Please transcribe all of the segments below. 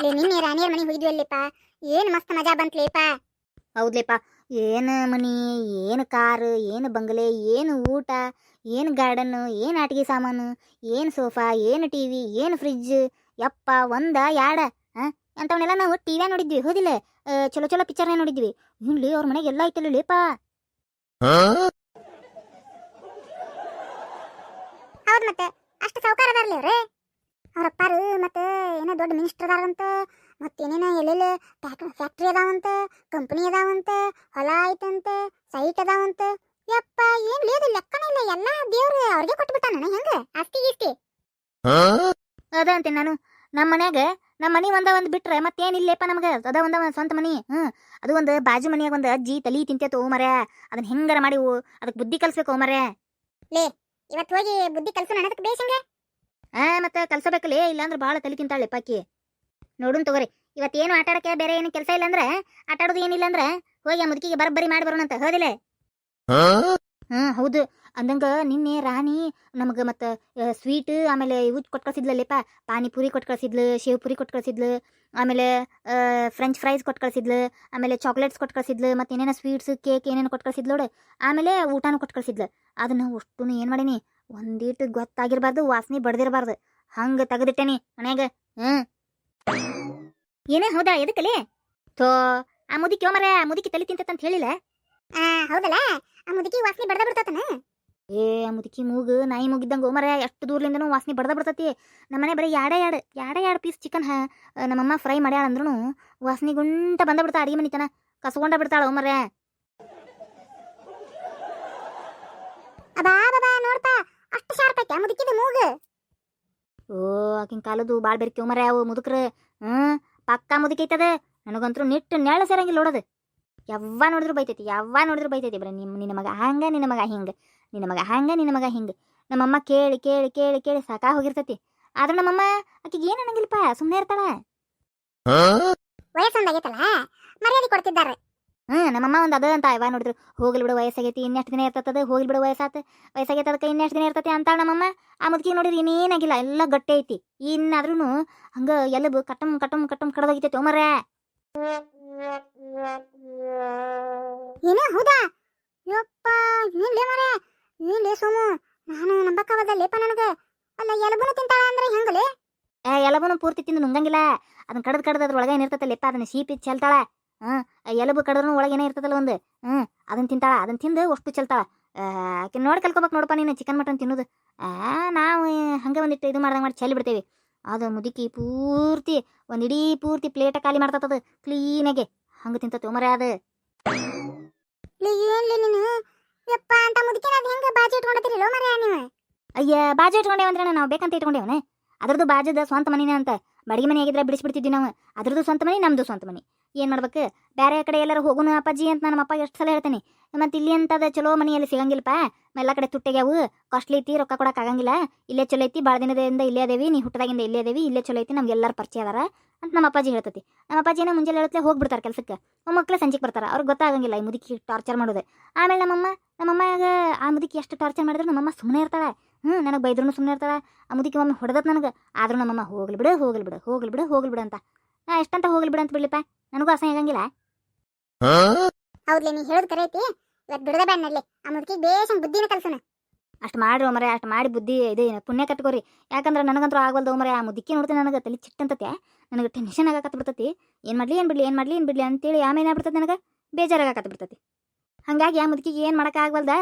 ಲೇ ನಿನ್ನೆ ರಾಣಿಯರ್ ಮನೆಗೆ ಹೋಗಿದ್ವಲ್ಲಿಪ್ಪ ಏನ್ ಮಸ್ತ್ ಮಜಾ ಬಂತ್ಲೇಪ. ಹೌದ್ಲೇಪ ಏನು ಮನಿ ಏನು ಕಾರ್ ಏನು ಬಂಗಲೆ ಏನು ಊಟ ಏನು ಗಾರ್ಡನ್ ಏನು ಆಟಿಕೆ ಸಾಮಾನು ಏನು ಸೋಫಾ ಏನು ಟಿವಿ ಏನು ಫ್ರಿಜ್ ಯಪ್ಪ ಒಂದ ಯಾಡ ಹಾಂ ಅಂಥವನ್ನೆಲ್ಲ ನಾವು ಟಿ ವಿ ನೋಡಿದ್ವಿ ಹೌದಿಲ್ಲ? ಚಲೋ ಚಲೋ ಪಿಕ್ಚರ್ನೇ ನೋಡಿದ್ವಿ. ಇಲ್ಲಿ ಅವ್ರ ಮನೆಗೆ ಎಲ್ಲ ಐತಲ್ಲ ಲೇಪ ಹೌದ್ ಮತ್ತೆ ಅಷ್ಟು ಸೌಕಾರ ಅದಾರ್ಲಿ ಅವ್ರೆ ಅಪ್ಪಾರು ಮತ್ತೆ ಏನೋ ದೊಡ್ಡ ಮಿನಿಸ್ಟರ್ ಅದಾರಂತ ಮತ್ತೇನೇನೋ ಫ್ಯಾಕ್ ಫ್ಯಾಕ್ಟ್ರಿ ಅದಾವಂತ ಕಂಪನಿ ಅದಾವಂತ ಹೊಲ ಐತಂತ ಸೈಟ್ ಅದಾವಂತ ಯಪ್ಪ ಏನು ಲೇದು ಲೆಕ್ಕನೇ ಇಲ್ಲ ಎಲ್ಲ ದೇವ್ರು ಅವ್ರಿಗೆ ಕೊಟ್ಬಿಟ್ಟಾನ ಹೆಂಗ? ಆಸ್ತಿ ಗೀಸ್ತಿ. ಅದ ಅಂತೀನಿ ನಾನು. ನಮ್ಮ ಮನ್ಯಾಗ ನಮ್ಮ ಮನೆ ಒಂದ ಒಂದು ಬಿಟ್ರೆ ಮತ್ತೇನಿಲ್ಲೇಪ ನಮಗೆ? ಅದ ಒಂದ ಒಂದ್ ಸ್ವಂತ ಮನಿ ಹ್ಞೂ ಅದು ಒಂದು ಬಾಜು ಮನೆಯಾಗ ಒಂದು ಅಜ್ಜಿ ತಲಿ ತಿಂತೇತು ಮರೆ ಅದನ್ನ ಹೆಂಗಾರ ಮಾಡಿವು? ಅದಕ್ಕೆ ಬುದ್ಧಿ ಕಲಿಸ್ಬೇಕು ಲೇ ಇವತ್ತು ಹೋಗಿ ಬುದ್ಧಿ ಕಲ್ಸು ಅದಕ್ಕೆ ಬೇಸಂಗ ಆ, ಮತ್ತೆ ಕಲ್ಸಬೇಕಲ್ಲೇ? ಇಲ್ಲಾಂದ್ರೆ ಭಾಳ ತಲೆ ತಿಂತಾಳೆ ಪಾಕಿ ನೋಡುನ್ ತಗೋರಿ, ಇವತ್ತೇನು ಆಟಾಡಕ್ಕೆ ಬೇರೆ ಏನು ಕೆಲಸ ಇಲ್ಲ ಅಂದ್ರೆ ಆಟ ಆಡೋದು ಏನಿಲ್ಲ ಅಂದ್ರೆ ಹೋಗಿ ಆ ಮುದುಕಿಗೆ ಬರಬ್ಬರಿ ಮಾಡಿ ಬರೋಣ ಅಂತ ಹೋದಿಲ್ಲ? ಹ್ಮ್, ಹೌದು. ಅಂದಂಗ ನಿನ್ನೆ ರಾಣಿ ನಮಗೆ ಮತ್ತ ಸ್ವೀಟ್, ಆಮೇಲೆ ಇವು ಕೊಟ್ಟು ಕಳ್ಸಿದ್ಲಲ್ಲಪ್ಪ ಪಾನಿಪುರಿ ಕೊಟ್ಟು ಕಳ್ಸಿದ್ಲು ಶೇವ್ ಪುರಿ ಕೊಟ್ ಕಳ್ಸಿದ್ಲು ಆಮೇಲೆ ಫ್ರೆಂಚ್ ಫ್ರೈಸ್ ಕೊಟ್ಟು ಕಳ್ಸಿದ್ಲು ಆಮೇಲೆ ಚಾಕ್ಲೇಟ್ಸ್ ಕೊಟ್ಟು ಕಳ್ಸಿದ್ಲು ಮತ್ತೆ ಏನೇನೋ ಸ್ವೀಟ್ಸ್ ಕೇಕ್ ಏನೇನು ಕೊಟ್ಟು ಕಳ್ಸಿದ್ಲು ಆಮೇಲೆ ಊಟನೂ ಕೊಟ್ಟು ಕಳ್ಸಿದ್ಲು ಅದನ್ನ ಅಷ್ಟು ಏನು ಮಾಡೀನಿ ಒಂದೀಟು ಗೊತ್ತಾಗಿರ್ಬಾರ್ದು ವಾಸನೆ ಬಡ್ದಿರಬಾರ್ದು. ಹಂಗೆ ತೆಗೆದಿಟ್ಟೇನಿ ಮನ್ಯಾಗ. ಹ್ಞೂ ಏನೇ ಹೌದಾ ಎದಕ್ಕಲೇ? ತೋ ಆ ಮುದುಕಿ ಮರ ಆ ಮುದುಕಿ ತಲೆ ತಿಂತಂತ ಹೇಳಿಲ್ಲ? ಆ ಹೌದಲ್ಲ? ಆ ಮುದುಕಿ ವಾಸನೆ ಬಡ್ದ ಬಿಡ್ತಾತನ? ಏ ಆ ಮುದುಕಿ ಮೂಗು ನಾಯಿ ಮೂಗಿದ್ದಂಗೆ ಓಮರ ಎಷ್ಟು ದೂರ್ಲಿಂದನೂ ವಾಸನೆ ಬಡ್ದ ಬಿಡ್ತತಿ. ನಮ್ಮನೆ ಬರೀ ಯಾಡೇ ಯಾಡು ಯಾಡೇ ಎರಡು ಪೀಸ್ ಚಿಕನ್ ಹಾ ನಮ್ಮಮ್ಮ ಫ್ರೈ ಮಾಡ್ಯಾಳ ಅಂದ್ರೂ ವಾಸನೆ ಗುಂಟ ಬಂದ ಬಿಡ್ತಾ ಅಡಿಗೆ ಮನಿತನ. ಕಸ್ಕೊಂಡ ಬಿಡ್ತಾಳ ಓಮರ ಅಬಾ ಬಾಬಾ ನೋಡ್ಪ. ಅಷ್ಟು ಶಾರ್ಪ್ ಐತೆ ಮುದುಕಿದ ಮೂಗು. ಓ ಆಕಿನ ಕಾಲದು ಭಾಳ ಬೇರೆ ಮರ ಅವು ಮುದುಕ್ರ ಹ್ಞೂ ಪಕ್ಕ ಮುದುಕೈತದ. ನನಗಂತರೂ ನನಗಂತೂ ನಿಟ್ಟು ನೆಳ ಸೇರಂಗಿಲ್ಲ ನೋಡೋದು. ಯಾವ ನೋಡಿದ್ರು ಬೈತೈತಿ ಯಾವ ನೋಡಿದ್ರು ಬೈತೈತಿ. ಬರ ನಿಮ್ಮ ನಿನ್ನ ಮಗ ಹಂಗ ನಿನ್ನ ಮಗ ಹಿಂಗೆ. ನಿನ್ನ ಮಗ ಹಂಗ ನಿನ್ನ ಮಗ ಹಿಂಗೆ. ನಮ್ಮಮ್ಮ ಕೇಳಿ ಕೇಳಿ ಕೇಳಿ ಕೇಳಿ ಸಾಕಾ ಹೋಗಿರ್ತೈತಿ. ಆದ್ರೆ ನಮ್ಮಮ್ಮ ಆಕಿಗೆ ಏನು ಅನ್ನಂಗಿಲ್ಲಪ್ಪ ಸುಮ್ಮನೆ ಇರ್ತಾಳ. ವಯಸ್ಸೊಂದಾಗೈತಲ್ಲ ಮರ್ಯಾದೆ ಕೊಡ್ತಿದ್ದಾರೆ. ಹ್ಞೂ ನಮ್ಮಮ್ಮ ಒಂದು ಅದ ಅಂತ ಯಾವ ನೋಡಿದ್ರು ಹೋಗ್ಲಿ ಬಿಡು ವಯಸ್ಸಾಗೈತಿ ಇನ್ನೆಷ್ಟು ದಿನ ಇರ್ತದ ಹೋಗ್ಲಿ ಬಿಡು ವಯಸ್ಸಾತ ವಯಸ್ಸಾಗೈತೆ ಅದಕ್ಕೆ ಇನ್ನೆಷ್ಟು ದಿನ ಇರ್ತೈತಿ ಅಂತ ನಮ್ಮಮ್ಮ ಆ ಮುದುಕಿ ನೋಡಿದ್ರೆ ಇನ್ನೇನಾಗಿಲ್ಲ ಎಲ್ಲ ಗಟ್ಟಿ ಐತಿ. ಇನ್ನಾದ್ರೂ ಹಂಗ ಎಲಬು ಕಟ್ಟಮ್ ಕಟ್ಟಮ್ ಕಟ್ಟಮ್ ಕಡ್ದೋಗಿತೈತಿ ಒಮರ ಏನೋ ಹೌದಾ? ಯಪ್ಪ ಏನ್ ಲೇ ಮರೆ ಏನ್ ಲೇ ಸೋಮು? ನಾನು ನಂಬಕ್ಕವದ ಲೇಪ ನನಗ. ಅಲ್ಲ ಎಲಬುನು ತಿಂತಾಳ ಅಂದ್ರೆ ಹೆಂಗಲೇ? ಏ ಎಲಬುನು ಪೂರ್ತಿ ತಿಂದು ನುಂಗಂಗಿಲ್ಲ. ಅದನ್ನ ಕಡ್ದು ಕಡ್ದು ಅದ್ರ ಒಳಗೆ ಏನಿರ್ತೈತೆ ಲೆಪ್ಪ ಅದನ್ನ ಸೀಪಿ ಚೆಲ್ತಾಳ ಆ ಎಲಬು ಕಡದ್ರು ಒಳಗೆ ಏನೋ ಇರ್ತದಲ್ಲ ಒಂದು. ಹ್ಞೂ ಅದನ್ನು ತಿಂತಾಳ ಅದನ್ನು ತಿಂದು ಅಷ್ಟು ಚೆಲ್ತಾಳ. ಆಕೆ ನೋಡಿ ಕಲ್ಕೋಬೇಕು ನೋಡಪ್ಪ ನೀನು ಚಿಕನ್ ಮಟನ್ ತಿನ್ನೋದು. ಆ ನಾವು ಹಂಗೆ ಒಂದಿಟ್ಟು ಇದು ಮಾಡ್ದಂಗೆ ಮಾಡಿ ಚೆಲ್ಲಿ ಬಿಡ್ತೇವೆ. ಅದು ಮುದುಕಿ ಪೂರ್ತಿ ಒಂದು ಇಡೀ ಪೂರ್ತಿ ಪ್ಲೇಟ ಖಾಲಿ ಮಾಡ್ತದ ಕ್ಲೀನಾಗೆ ಹಂಗೆ ತಿಂತತಿ ಮರ ಅದು. ಯಪ್ಪ ಅಂತ ಮುದುಕಿನ ಅದ್ ಹೆಂಗ ಬಾಜಿ ಲೋ ಮರೆ ನೀವು ಅಯ್ಯ ಬಾಜು ಇಟ್ಕೊಂಡೇವ ಅಂದ್ರೆ ನಾವು ಬೇಕಂತ ಇಟ್ಕೊಂಡೇವನೆ ಅದ್ರದ್ದು ಬಾಜದ ಸ್ವಂತ ಮನಿನ ಅಂತ. ಬಡಿಗೆ ಮನೆ ಆಗಿದ್ರೆ ಬಿಡಿಸ್ಬಿಡ್ತಿದ್ವಿ ನಾವು. ಅದ್ರದ್ದು ಸ್ವಂತ ಮನೆ ನಮ್ಮದು ಸ್ವಂತ ಮನಿ. ಏನು ಮಾಡ್ಬೇಕು? ಬೇರೆ ಕಡೆ ಎಲ್ಲರೂ ಹೋಗೋಣ ಅಪ್ಪಾಜಿ ಅಂತ ನಮ್ಮ ಅಪ್ಪ ಎಷ್ಟು ಸಲ ಹೇಳ್ತೇನೆ. ಮತ್ತು ಇಲ್ಲಿ ಅಂತದ ಚಲೋ ಮನೆಯಲ್ಲಿ ಸಿಗಂಗಿಲ್ಲಪ್ಪ. ಎಲ್ಲ ಕಡೆ ತುಟ್ಟೆಗ್ಯಾವು. ಕಾಸ್ಟ್ಲಿ ಐತಿ, ರೊಕ್ಕ ಕೊಡಕ್ಕೆ ಆಗಂಗಿಲ್ಲ. ಇಲ್ಲೇ ಚಲೋ ಐತಿ ಭಾಳ ದಿನದಿಂದ ಇಲ್ಲೇ ಅದೇವಿ, ನೀ ಹುಟ್ಟದಾಗಿಂದ ಇಲ್ಲೇ ಅದೇವಿ, ಇಲ್ಲೇ ಚಲೋ ಐತಿ, ನಮ್ಗೆ ಎಲ್ಲರೂ ಪರಿಚಯ ಅದಾರ ಅಂತ ನಮ್ಮ ಅಪ್ಪಾಜಿ ಹೇಳ್ತತಿ. ನಮ್ಮ ಅಪ್ಪಾಜಿನ ಮುಂಜಾನೆ ಹೇಳತ್ಲೆ ಹೋಗ್ಬಿಡ್ತಾರೆ ಕೆಲಸಕ್ಕೆ. ಮಕ್ಕಳು ಸಂಜೆಗೆ ಬರ್ತಾರೆ, ಅವ್ರಿಗೆ ಗೊತ್ತಾಗಂಗಿಲ್ಲ ಈ ಮುದುಕಿ ಟಾರ್ಚರ್ ಮಾಡೋದು. ಆಮೇಲೆ ನಮ್ಮಮ್ಮ ನಮ್ಮಮ್ಮ ಆ ಮುದುಕಿ ಎಷ್ಟು ಟಾರ್ಚರ್ ಮಾಡಿದ್ರು ನಮ್ಮಮ್ಮ ಸುಮ್ಮನೆ ಇರ್ತಾಳೆ. ಹ್ಞೂ ನನಗೆ ಬೈದ್ರೂ ಸುಮ್ಮನೆ ಇರ್ತಾಳೆ. ಆ ಮುದುಕಿ ಒಮ್ಮೆ ಹೊಡೆದತ್ ನನಗೆ, ಆದರೂ ನಮ್ಮಮ್ಮ ಹೋಗ್ಲಿ ಬಿಡು ಹೋಗ್ಲಿ ಬಿಡು ಹೋಗ್ಲಿ ಬಿಡು ಹೋಗ್ಲಿ ಬಿಡು ಅಂತ. ನಾ ಎಷ್ಟಂತ ಹೋಗ್ಲಿ ಬಿಡು ಅಂತ ಬಿಡ್ಲಿಪ್ಪ? ನನಗೂ ಅಸಹ್ಯ ಆಗಂಗಿಲ್ಲ. ಹೌದ್ಲೇ ನೀ ಹೇಳೋದು ಕರೆ ಐತಿ ಇವತ್ತು ಬಿಡದ ಬ್ಯಾಡ ನಡ್ಲಿ. ಆ ಮುದುಕಿಗೆ ಬೇಸನ್ ಬುದ್ಧಿನ ಕಲ್ಸನ. ಅಷ್ಟು ಮಾಡ್ರಿ ಮರೆ ಅಷ್ಟು ಮಾಡಿ ಬುದ್ಧಿ ಇದೆ ಪುಣ್ಯ ಕಟ್ಕೋರಿ. ಯಾಕಂದ್ರೆ ನನಗಂತೂ ಆಗಲ್ದು ಮರೆ ಆ ಮುದುಕಿ ನೋಡ್ತೀನಿ ನನಗೆ ತಲೆ ಚಿಟ್ಟಂತತೆ ನನಗೆ ಟೆನ್ಷನ್ ಆಗಕತ್ತ ಬಿಡ್ತತಿ. ಏನು ಮಾಡಲಿ ಏನು ಬಿಡ್ಲಿ ಏನು ಮಾಡಲಿ ಏನು ಬಿಡ್ಲಿ ಅಂತೇಳಿ ಆಮೇಲೆ ಏನಾಗ್ಬಿಡ್ತದೆ ನನಗೆ. ಬೇಜಾರಾಗಕತ್ತ ಬಿಡ್ತತಿ. ಹಾಗಾಗಿ ಆ ಮುದುಕಿಗೆ ಏನು ಮಾಡಕ್ಕೆ ಆಗವಲ್ದ?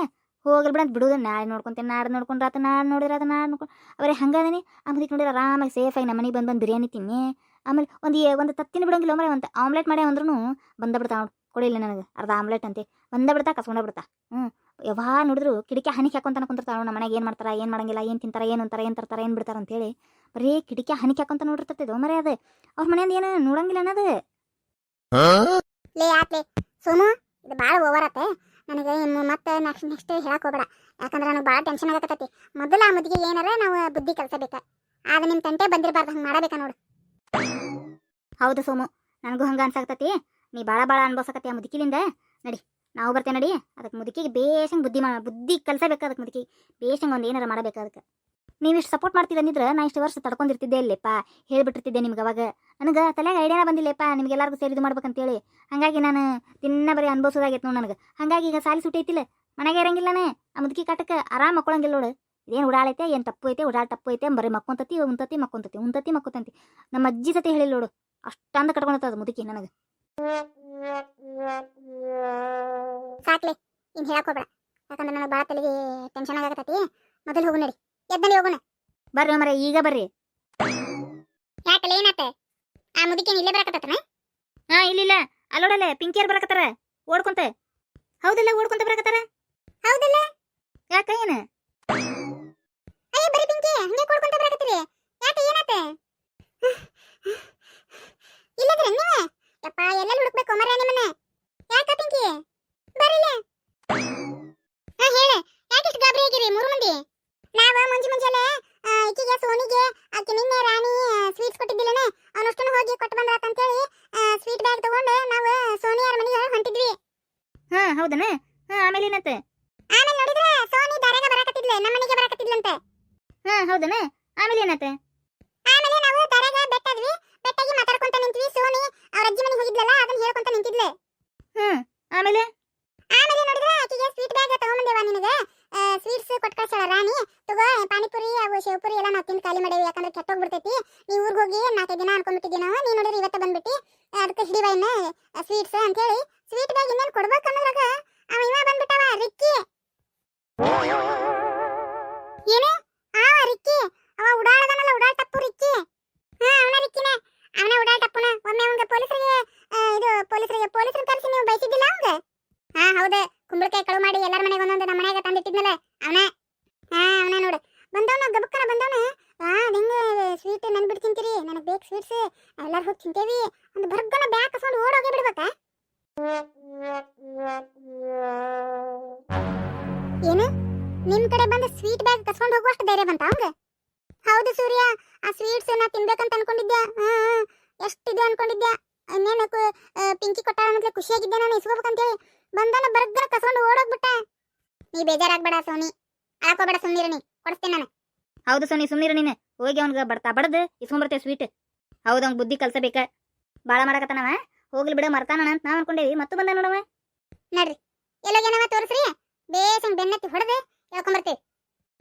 ಹೋಗಲಿ ಬಿಡ ಅಂತ ಬಿಡೋದು ನಾಳೆ ನೋಡ್ಕೊಂತೀನಿ ನಾಳೆ ನೋಡ್ಕೊಂಡ್ರೆ ಆತ ನಾಳೆ ನೋಡಿದ್ರೆ ಆತ ನಾಳೆ ನೋಡ್ಕೊಂಡು. ಅವರೇ ಹಂಗಾದನಿ. ಆ ಮುದುಕಿ ನೋಡಿದ್ರೆ ಆರಾಮಾಗಿ ಸೇಫಾಗಿ ನಮ್ಮ ಮನೆಗೆ ಬಂದು ಬಂದು ಬಿರಿಯಾನಿ ತಿನ್ನಿ. ಆಮೇಲೆ ಒಂದು ಒಂದು ತತ್ತಿನ ಬಿಡಂಗಿಲ್ಲ ಮರ ಒಂದು ಆಮ್ಲೆಟ್ ಮಾಡಿ ಅಂದ್ರೂ ಬಂದ ಬಿಡ್ತಾ ನೋಡು ಕೊಡಿಲ್ಲ ನನಗೆ ಅರ್ಧ ಆಮ್ಲೆಟ್ ಅಂತೆ ಬಂದ ಬಿಡ್ತಾ ಕಸ್ಕೊಂಡ ಬಿಡ್ತಾ. ಹ್ಞೂ ಯಾವಾಗ ನೋಡಿದ್ರು ಕಿಟಕಿ ಹನಿ ಹಾಕೊಂತಾನೆ ಕುಂತಿರ್ತಾರೆ ನಮ್ಮ ಮನೆಗೆ ಏನು ಮಾಡ್ತಾರೆ ಏನು ಮಾಡಂಗಿಲ್ಲ ಏನು ತಿಂತಾರ ಏನು ಅಂತಾರೆ ಏನು ತರ್ತಾರ ಏನು ಬಿಡ್ತಾರ ಅಂತೇಳಿ ಬರೀ ಕಿಟಕಿ ಹನಿ ಹಾಕೊಂತ ನೋಡಿರ್ತೈತೆ ಮರೆ ಅದು ಅವ್ರ ಮನೆಯಿಂದ ಏನು ನೋಡಂಗಿಲ್ಲ ಅನ್ನೋದು. ಲೇ ಆತ್ಲೆ ಸೋಮು ಇದು ಭಾಳ ಓವರ್ ಆತೆ ನನಗೆ ಇನ್ನು ಮತ್ತೆ ನೆಕ್ಸ್ಟ್ ನೆಕ್ಸ್ಟ್ ಹೇಳಕ್ ಹೋಗ್ಬೇಡ ಯಾಕಂದ್ರೆ ನನಗೆ ಭಾಳ ಟೆನ್ಷನ್ ಆಗತ್ತೈತಿ ಮೊದಲ ಆ ಮುದಿಗೆ ಏನಾರ ನಾವು ಬುದ್ಧಿ ಕಲಿಸಬೇಕು ಆಗ ನಿಮ್ಮ ತಂಟೆ ಬಂದಿರಬಾರ್ದು ಹಂಗೆ ಮಾಡಬೇಕಾ ನೋಡು. ಹೌದು ಸೋಮು, ನನಗೂ ಹಂಗೆ ಅನ್ಸಾಕತ್ತತಿ ನೀ ಭಾಳ ಭಾಳ ಅನ್ಭವಿಸಕತ್ತಿ ಆ ಮುದುಕಿಲಿಂದ. ನಡಿ, ನಾವು ಬರ್ತೇವೆ ನಡಿ. ಅದಕ್ಕೆ ಮುದುಕಿಗೆ ಬೇಷಂಗ್ ಬುದ್ಧಿ ಮಾ, ಬುದ್ಧಿ ಕಲಿಸಬೇಕು ಅದಕ್ಕೆ ಮುದುಕಿ. ಬೇಷಂಗ್ ಒಂದು ಏನಾರ ಮಾಡಬೇಕು ಅದಕ್ಕೆ. ನೀವು ಇಷ್ಟು ಸಪೋರ್ಟ್ ಮಾಡ್ತಿದ್ದಂದಿದ್ರೆ ನಾ ಇಷ್ಟು ವರ್ಷ ತಡ್ಕೊಂಡಿರ್ತಿದ್ದೆ ಇಲ್ಲಪ್ಪ, ಹೇಳ್ಬಿಟ್ಟಿರ್ತಿದ್ದೆ ನಿಮ್ಗೆ ಅವಾಗ. ನನಗೆ ತಲೆಗೆ ಐಡಿಯಾನ ಬಂದಿಲ್ಲಪ್ಪ ನಿಮ್ಗೆಲ್ಲರಿಗೂ ಸೇರಿ ಇದು ಮಾಡ್ಬೇಕಂತೇಳಿ ಹಾಗಾಗಿ ನಾನು ದಿನ ಬರೀ ಅನ್ಭವಿಸೋದಾಗೈತೆ ನೋಡಿ ನನಗೆ. ಹಾಗಾಗಿ ಈಗ ಸಾಲಿ ಸುಟ್ಟೈತಿಲ್ಲ, ಮನೆಗೆ ಇರಂಗಿಲ್ಲನೇ. ಆ ಮುದುಕಿ ಕಾಟಕ್ಕೆ ಆರಾಮ್ ಮಕ್ಕೊಳಂಗಿಲ್ಲ ನೋಡು. ಏನು ಉಡಾಳೈತೆ ಏನು ತಪ್ಪು ಐತೆ ಉಡಾಳ ತಪ್ಪು ಐತೆ ಬರೀ ಮಕ್ಕೊಂತತಿ ಉಂತತಿ ಮಕ್ಕೊಂತತಿ ಉಂತತಿ ಮಕ್ಕೊಂತಂತಿ. ನಮ್ಮ ಅಜ್ಜಿ ಸತಿ ಹೇಳಿಲ್ಲ ನೋಡು ಅಷ್ಟಂದ ಕಟ್ಕೊಂಡತ್ತದ ಮುದುಕಿ ನನಗೆ. ಸಾಕ್ಲೆ ಇನ್ ಹೇಳಕ್ ಹೋಗ್ಬೇಡ. ಯಾಕಂದ್ರೆ ನನಗೆ ಭಾಳ ತಲೆಗೆ ಟೆನ್ಷನ್ ಆಗತೈತಿ ಮೊದಲು ಹೋಗು ನಡಿ ಎದ್ದಲ್ಲಿ ಹೋಗೋಣ. ಬರ್ರಿ ಮರ ಈಗ ಬರ್ರಿ. ಯಾಕಲ್ಲ ಏನಾತ? ಆ ಮುದುಕಿ ಇಲ್ಲೇ ಬರಕತ್ತನ ಹಾ ಇಲ್ಲ ಇಲ್ಲ. ಅಲ್ಲೋಡಲ್ಲ ಪಿಂಕಿಯರ್ ಬರಕತ್ತಾರ ಓಡ್ಕೊಂತ. ಹೌದಲ್ಲ ಓಡ್ಕೊಂತ ಬರಕತ್ತಾರ? ಹೌದಲ್ಲ? ಯಾಕ ಏನ? ಹಂಗೆ ಕೊಡ್ಕೊಂತ ಬರಕತ್ತೀರಿ ಯಾಕೆ ಏನಾತ ಇಲ್ಲದ್ರೆ ನೀವ ಯಪ್ಪ ಎಲ್ಲೆಲ್ಲಿ ಹುಡುಕ್ಬೇಕು ಮರ ನಿಮ್ಮನ್ನ ಯಾಕ ಪಿಂಕಿ ಬರಿಲ್ಲ ಹಾ ಹೇಳ ಯಾಕಿಷ್ಟು ಗಾಬರಿ ಆಗಿರಿ ಮೂರು ಮಂದಿ ನಾವ ಮುಂಜಿ ಮುಂಜಾನೆ ಆ, ಈಕಿಗೆ ಸೋನಿಗೆ ಆಕೆ ನಿನ್ನೆ ರಾಣಿ ಸ್ವೀಟ್ಸ್ ಕೊಟ್ಟಿದ್ದಿಲ್ಲನೆ ಅವನಷ್ಟನ್ನು ಹೋಗಿ ಕೊಟ್ಟು ಬಂದ್ರಾತ ಅಂತೇಳಿ ಸ್ವೀಟ್ ಬ್ಯಾಗ್ ತಗೊಂಡು ನಾವು ಸೋನಿಯಾರ ಮನೆಗೆ ಹೊಂಟಿದ್ವಿ ಹಾ ಹೌದನ ಹಾ ಆಮೇಲೆ ಏನಂತ ಆಮೇಲೆ ನೋಡಿದ್ರೆ ಸೋನಿ ದಾರ್ಯಾಗ ಬರಾಕತ್ತಿದ್ಲೆ ನಮ್ಮ ಮನೆಗೆ ಬರಾಕತ್ತಿದ್ಲಂತೆ ಹಾ ಹೌದನ ಆಮೇಲೆ ಏನಂತ ಆಮೇಲೆ ನಾವು ದಾರ್ಯಾಗ ಬೆಟ್ಟದ್ವಿ ಬೆಟ್ಟಾಗಿ ಮಾತಾಡ್ಕೊಂತ ನಿಂತ್ವಿ ಸೋನಿ ಅವ್ರ ಅಜ್ಜಿ ಮನೆಗೆ ಹೋಗಿದ್ಲಲ್ಲ ಅದನ್ನ ಹೇಳ್ಕೊಂತ ನಿಂತಿದ್ಲೆ ಹ್ಮ್ ಆಮೇಲೆ ಆಮೇಲೆ ನೋಡಿದ್ರೆ ಆಕಿಗೆ ಸ್ವೀಟ್ ಬ್ಯಾಗ್ ತಗೊಂಬಂದೇವ ನಿನಗೆ ಸ್ವೀಟ್ಸ್ ಕೊಟ್ಟು ಕಳ್ಸಾಳ ರಾಣಿ ತಗೋ ಪಾನಿಪುರಿ ಅವು ಶೇವ್ಪುರಿ ಎಲ್ಲ ನಾವು ತಿಂದು ಖಾಲಿ ಮಾಡೇವಿ ಯಾಕಂದ್ರೆ ಕೆಟ್ಟೋಗ್ಬಿಡ್ತೈತಿ ನೀವು ಊರಿಗೆ ಹೋಗಿ ನಾಲ್ಕೈದು ದಿನ ಅನ್ಕೊಂಡ್ಬಿಟ್ಟಿದ್ದೀವಿ ನಾವು ನೀ ನೋಡಿದ್ರೆ ಇವತ್ತು ಬಂದ್ಬಿಟ್ಟು ಅದಕ್ಕೆ ಹಿಡಿವ ಇನ್ನ ಸ್ವೀಟ್ಸ್ ಅಂತೇಳಿ. ಸ್ವೀಟ್ ಬ್ಯಾಗ್ ಇನ್ನೇನು ಕೊಡ್ಬೇಕು ಅನ್ನೋದ್ರಾಗ ಅವ ಇವ ಬಂದ್ಬಿಟ್ಟವ, ರಿಕ್ಕಿ. ಏನು? ಆ ರಿಕ್ಕಿ. ಅವ ಉಡಾಳದನಲ್ಲ, ಉಡಾಳ ಟಪ್ಪು ರಿಕ್ಕಿ. ಹಾ, ಅವನ ರಿಕ್ಕಿನೇ. ಅವನ ಉಡಾಳ ಟಪ್ಪುನ ಒಮ್ಮೆ ಅವಂಗ ಪೊಲೀಸರಿಗೆ ಇದು ಪೊಲೀಸರಿಗೆ ಪೊಲೀಸರು ಕರೆಸಿ ನೀವು ಬಯಸಿದ್ದಿಲ್ಲ ಅವಂಗ ನಿಮ್ ಕಡೆ ಬಂದ ಸ್ವೀಟ್ ಬ್ಯಾಗ್ ಕಸ್ಕೊಂಡು ಹೋಗುವಷ್ಟು ಧೈರ್ಯ ಬಂತ ಅವಂಗ ಹೌದು ಸೂರ್ಯ ಆ ಸ್ವೀಟ್ಸ್ ನಾ ತಿನ್ಬೇಕಂತ ಅನ್ಕೊಂಡಿದ್ದೆ ಹಾ ಎಷ್ಟಿದೆ ಅನ್ಕೊಂಡಿದ್ದೆ ಇನ್ನೇನು ಪಿಂಕಿ ಕೊಟ್ಟಾಳ ಅನ್ನೋದ್ಲೆ ಖುಷಿಯಾಗಿದ್ದೆ ನಾನು ಇಸ್ಕೋಬೇಕಂತೇಳಿ ಬಂದಾನ ಬರ್ಗನ ಕಸ್ಕೊಂಡು ಓಡೋಗ್ಬಿಟ್ಟೆ. ನೀ ಬೇಜಾರಾಗ್ಬೇಡ ಸೋನಿ ಅಳಕೋಬೇಡ ಸುಮ್ಮನಿರ ನೀ ಕೊಡಿಸ್ತೇನೆ ನಾನು. ಹೌದು ಸೋನಿ ಸುಮ್ಮನಿರು ನೀನು ಹೋಗಿ ಅವ್ನಿಗೆ ಬರ್ತಾ ಬಡದು ಇಸ್ಕೊಂಬರ್ತೇವೆ ಸ್ವೀಟ್ ಹೌದು ಅವ್ನಿಗೆ ಬುದ್ಧಿ ಕಲ್ಸಬೇಕ. ಭಾಳ ಮಾಡಕತ್ತಾನವ ಹೋಗ್ಲಿ ಬಿಡ ಮರ್ತಾನ ಅಂತ ನಾವ್ ಅನ್ಕೊಂಡೇವಿ ಮತ್ತು ಬಂದ ನೋಡವ? ನಡ್ರಿ ಎಲ್ಲೋಗೇನವ ತೋರಿಸ್ರಿ ಬೇಸಂಗ್ ಬೆನ್ನತ್ತಿ ಹೊಡೆದು ಹೇಳ್ಕೊಂಬರ್ತೀವಿ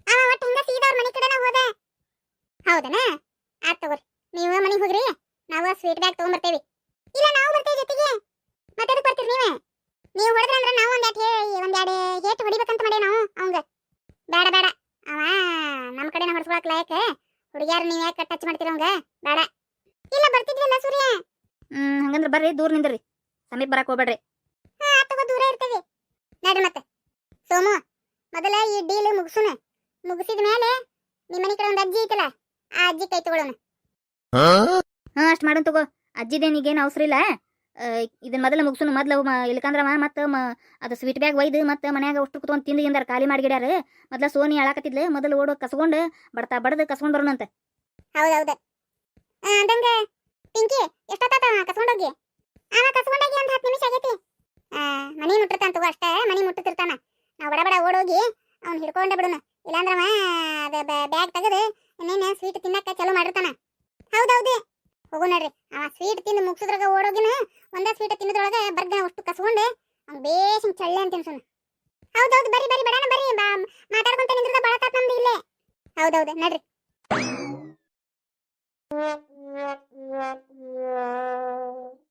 ಅವ ಒಟ್ಟು ಹಿಂಗ ಸೀದಾ ಅವ್ರ ಮನೆ ಕಡೆನ ಹೋದ ಹೌದನಾ ಆತ್ ತಗೋರಿ ನೀವು ಮನೆಗೆ ಹೋಗ್ರಿ ನಾವು ಸ್ವೀಟ್ ಬ್ಯಾಗ್ ತಗೊಂಬರ್ತೇವಿ ಇಲ್ಲ ನಾವು ಬರ್ತೇವೆ ಜೊತೆಗೆ ಮತ್ತೆ ಅದಕ್ಕೆ ಬರ್ತೀರಿ ನೀವೇ ನೀವು ಹೊಡೆದ್ರಂದ್ರೆ ನಾವು ಒಂದ್ ಎರಡು ಒಂದ್ ಎರಡು ಹೇಟ್ ಹೊಡಿಬೇಕಂತ ಮಾಡೇ ನಾವು ಅವಂಗ ಬೇಡ ಬೇಡ ಅವ ನಮ್ಮ ಕಡೆನ ಹೊಡ್ಸ್ಕೊಳಕ್ ಲಾಯಕ ಹುಡುಗಿಯಾರು ನೀವು ಯಾಕೆ ಟಚ್ ಮಾಡ್ತೀರ ಅವಂಗ ಬೇಡ ಇಲ್ಲ ಬರ್ತಿದ್ವಿಲ್ಲ ಸೂರ್ಯ ಹ್ಮ್ ಹಂಗಂದ್ರೆ ಬರ್ರಿ ದೂರ ನಿಂದ್ರಿ ಸಮೀಪ ಬರಕ್ ಹೋಗ್ಬೇಡ್ರಿ ಹಾ ಅಥವಾ ದೂರ ಇರ್ತೇವೆ ನಡ್ರಿ ಮತ್ತೆ ಸೋಮು ಮೊದಲ ಈ ಡೀಲ್ ಮುಗಿಸುನ ಮುಗಿಸಿದ ಮೇಲೆ ನಿಮ್ಮ ಮನೆ ಕಡೆ ಒಂದು ಅಜ್ಜಿ ಐತಲ್ಲ ಆ ಅಜ್ಜಿ ಕೈ ತಗೊಳ್ಳೋಣ ಹಾ, ಅಷ್ಟು ಮಾಡನ್ ತಗೋ. ಅಜ್ಜಿದೇನಿಗೇನು ಅವಸರ ಇಲ್ಲ. ಇದನ್ನ ಮೊದಲ ಮುಗಿಸುನು ಮೊದ್ಲು ಮ- ಇಲ್ಕಂದ್ರ ಮತ್ತೆ ಅದು ಸ್ವೀಟ್ ಬ್ಯಾಗ್ ಒಯ್ದು ಮತ್ತೆ ಮನ್ಯಾಗ ಅಷ್ಟು ಕುತ್ಕೊಂಡು ತಿಂದು ಇಂದಾರ ಖಾಲಿ ಮಾಡಿಗಿಡ್ಯಾರ ಮೊದಲ ಸೋನಿ ಅಳಾಕತ್ತಿದ್ಲು, ಮೊದಲು ಓಡೋ ಕಸ್ಕೊಂಡು ಬಡ್ತಾ ಬಡದು ಕಸ್ಕೊಂಡ್ ಬರೋಣಂತ ಹೌದೌದು ಅಂದಂಗ ಪಿಂಕಿ ಎಷ್ಟೊತ್ತಾತ ಕಸ್ಕೊಂಡೋಗಿ ಕಸ್ಕೊಂಡೋಗಿ ಒಂದು ಹತ್ತು ನಿಮಿಷ ಆಗೈತಿ. ಮನಿ ಮುಟ್ಟಿರ್ತಾನ ತಗೋ ಅಷ್ಟೇ, ಮನಿ ಮುಟ್ಟುತ್ತಿರ್ತಾನ ನಾವು ಬಡ ಬಡ ಓಡೋಗಿ ಅವ್ನು ಹಿಡ್ಕೊಂಡೆ ಬಿಡೋನು ಇಲ್ಲಾಂದ್ರಮ್ಮ ಅದ ಬ್ಯಾಗ್ ತೆಗೆದು ಇನ್ನೇನು ಸ್ವೀಟ್ ತಿನ್ನಕ್ಕೆ ಚಲೋ ಮಾಡಿರ್ತಾನ. ಹೌದೌದು ಹೋಗು ರೀ ಆ ಸ್ವೀಟ್ ತಿಂದು ಮುಗಿಸಿದ್ರಾಗ ಓಡೋಗಿನ ಒಂದೇ ಸ್ವೀಟ್ ತಿನ್ನೋದ್ರೊಳಗೆ ಬರ್ಗನ ಅಷ್ಟು ಕಸ್ಕೊಂಡು ಅವ್ನು ಬೇಸ್ ಚಳ್ಳೆ ಅಂತ ತಿನ್ಸೋಣ ಹೌದೌದು ಬರ್ರಿ ಬರ್ರಿ ಬಡಣ ಬರ್ರಿ ಬಾ ಮಾತಾಡ್ಕೊಂತ ನಿಂದ್ರದ ಭಾಳ ತಾತ ನಮ್ದು ಇಲ್ಲೇ. ಹೌದೌದು ನಡ್ರಿ. Yeah, yeah, yeah.